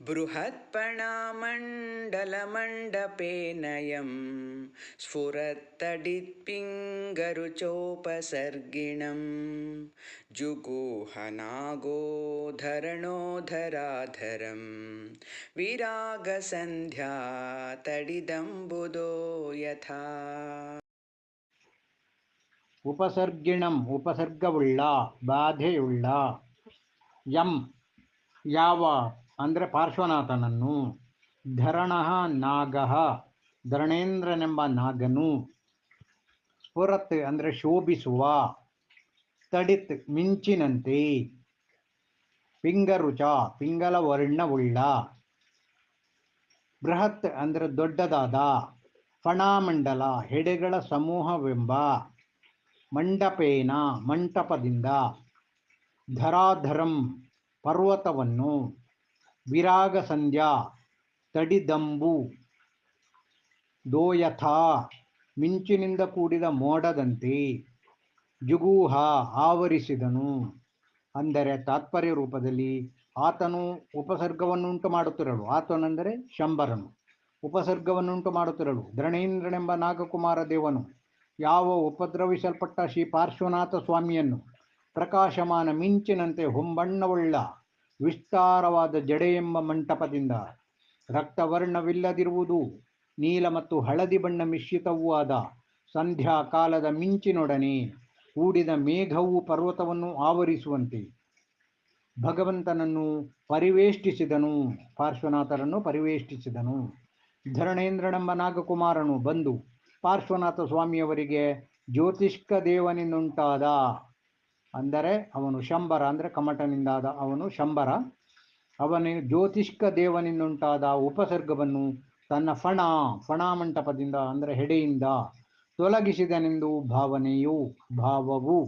बृहत्पणामण्डलमण्डपेनयं स्फुरत्तडित्पिङ्गरुचोपसर्गिणं जुगूहनागोधरणोधराधरं विरागसन्ध्या तडिदम्बुदो यथा ಉಪಸರ್ಗಿಣಂ ಉಪಸರ್ಗವುಳ್ಳ ಬಾಧೆಯುಳ್ಳ ಯಂ ಯಾವ ಅಂದರೆ ಪಾರ್ಶ್ವನಾಥನನ್ನು ಧರಣಃ ನಾಗಃ, ಧರಣೇಂದ್ರನೆಂಬ ನಾಗನು ಸ್ಫುರತ್ ಅಂದರೆ ಶೋಭಿಸುವ, ತಡಿತ್ ಮಿಂಚಿನಂತೆ, ಪಿಂಗರುಚ ಪಿಂಗಲ ವರ್ಣವುಳ್ಳ ಬೃಹತ್ ಅಂದರೆ ದೊಡ್ಡದಾದ ಫಣಾಮಂಡಲ, ಹೆಡೆಗಳ ಸಮೂಹವೆಂಬ ಮಂಡಪೇನ ಮಂಟಪದಿಂದ ಧರಾಧರಂ ಪರ್ವತವನ್ನು ವಿರಾಗ ಸಂಧ್ಯಾ ತಡಿದಂಬು, ದೋಯಥಾ, ಮಿಂಚಿನಿಂದ ಕೂಡಿದ ಮೋಡದಂತೆ ಜುಗೂಹ ಆವರಿಸಿದನು. ಅಂದರೆ ತಾತ್ಪರ್ಯ ರೂಪದಲ್ಲಿ ಆತನು ಉಪಸರ್ಗವನ್ನುಂಟು ಮಾಡುತ್ತಿರಳು. ಆತನೆಂದರೆ ಶಂಬರನು. ಉಪಸರ್ಗವನ್ನುಂಟು ಮಾಡುತ್ತಿರಳು. ಧರಣೇಂದ್ರನೆಂಬ ನಾಗಕುಮಾರ ದೇವನು. ಯಾವ ಉಪದ್ರವಿಸಲ್ಪಟ್ಟ ಶ್ರೀ ಪಾರ್ಶ್ವನಾಥ ಸ್ವಾಮಿಯನ್ನು ಪ್ರಕಾಶಮಾನ ಮಿಂಚಿನಂತೆ ಹೊಂಬಣ್ಣವುಳ್ಳ ವಿಸ್ತಾರವಾದ ಜಡೆ ಎಂಬ ಮಂಟಪದಿಂದ ರಕ್ತವರ್ಣವಿಲ್ಲದಿರುವುದು ನೀಲ ಮತ್ತು ಹಳದಿ ಬಣ್ಣ ಮಿಶ್ರಿತವೂ ಆದ ಸಂಧ್ಯಾ ಕಾಲದ ಮಿಂಚಿನೊಡನೆ ಕೂಡಿದ ಮೇಘವು ಪರ್ವತವನ್ನು ಆವರಿಸುವಂತೆ. ಭಗವಂತನನ್ನು ಪರಿವೇಷ್ಟಿಸಿದನು, ಪಾರ್ಶ್ವನಾಥರನ್ನು ಪರಿವೇಷ್ಟಿಸಿದನು. ಧರಣೇಂದ್ರನೆಂಬ ನಾಗಕುಮಾರನು ಬಂದು ಪಾರ್ಶ್ವನಾಥ ಸ್ವಾಮಿಯವರಿಗೆ ಜ್ಯೋತಿಷ್ಕ ದೇವನಿಂದುಂಟಾದ ಅಂದರೆ ಅವನು ಶಂಬರ ಅಂದರೆ ಕಮಟನಿಂದಾದ ಅವನು ಶಂಬರ. ಅವನ ಜ್ಯೋತಿಷ್ಕ ದೇವನಿಂದುಂಟಾದ ಉಪಸರ್ಗವನ್ನು ತನ್ನ ಫಣ ಮಂಟಪದಿಂದ ಅಂದರೆ ಹೆಡೆಯಿಂದ ತೊಲಗಿಸಿದನೆಂದು ಭಾವನೆಯು, ಭಾವವು.